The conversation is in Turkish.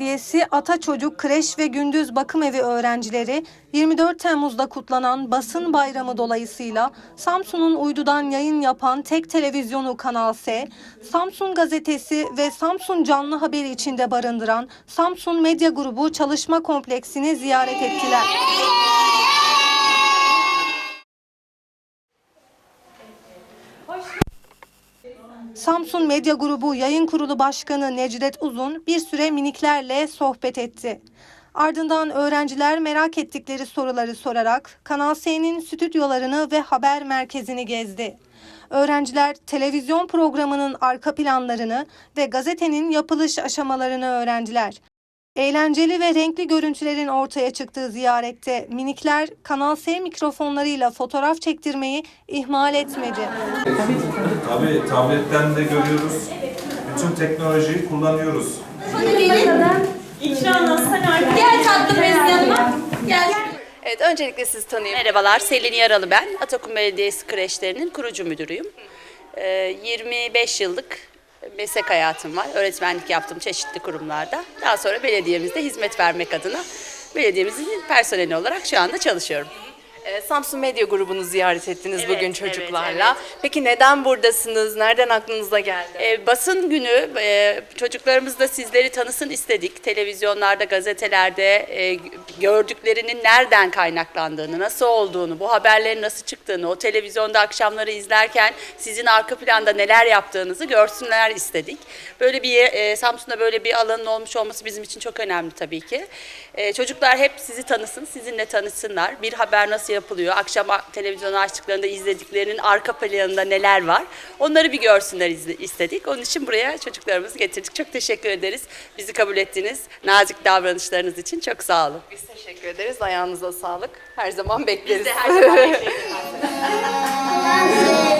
Mahallesi Ataçocuk Kreş ve Gündüz Bakım Evi öğrencileri 24 Temmuz'da kutlanan Basın Bayramı dolayısıyla Samsun'un uydudan yayın yapan tek televizyonu Kanal S, Samsun Gazetesi ve Samsun Canlı Haberi içinde barındıran Samsun Medya Grubu çalışma kompleksini ziyaret ettiler. Samsun Medya Grubu Yayın Kurulu Başkanı Necdet Uzun bir süre miniklerle sohbet etti. Ardından öğrenciler merak ettikleri soruları sorarak Kanal S'nin stüdyolarını ve haber merkezini gezdi. Öğrenciler televizyon programının arka planlarını ve gazetenin yapılış aşamalarını öğrendiler. Eğlenceli ve renkli görüntülerin ortaya çıktığı ziyarette minikler Kanal S mikrofonlarıyla fotoğraf çektirmeyi ihmal etmedi. Tabii tabletten de görüyoruz. Bütün teknolojiyi kullanıyoruz. İkra nasıl sen Gel tatlım benim yanıma. Gel. Evet, öncelikle sizi tanıyayım. Merhabalar, Selin Yaralı ben. Atakum Belediyesi kreşlerinin kurucu müdürüyüm. Ee, 25 yıllık meslek hayatım var. Öğretmenlik yaptım çeşitli kurumlarda. Daha sonra belediyemizde hizmet vermek adına belediyemizin personeli olarak şu anda çalışıyorum. Ee, Samsun Medya grubunu ziyaret ettiniz Evet, bugün evet, çocuklarla. Peki neden buradasınız? Nereden aklınıza geldi? Ee, basın günü e, çocuklarımız da sizleri tanısın istedik. Televizyonlarda, gazetelerde e, gördüklerinin nereden kaynaklandığını, nasıl olduğunu, bu haberlerin nasıl çıktığını, o televizyonda akşamları izlerken sizin arka planda neler yaptığınızı görsünler istedik. Böyle bir e, Samsun'da böyle bir alanın olmuş olması bizim için çok önemli tabii ki. E, çocuklar hep sizi tanısın, sizinle tanışsınlar. Bir haber nasıl yapılıyor, akşam televizyonu açtıklarında izlediklerinin arka planında neler var. Onları bir görsünler istedik. Onun için buraya çocuklarımızı getirdik. Çok teşekkür ederiz. Bizi kabul ettiniz. Nazik davranışlarınız için çok sağ olun. Biz teşekkür ederiz. Ayağınıza sağlık. Her zaman bekleriz. Biz de her zaman bekleriz.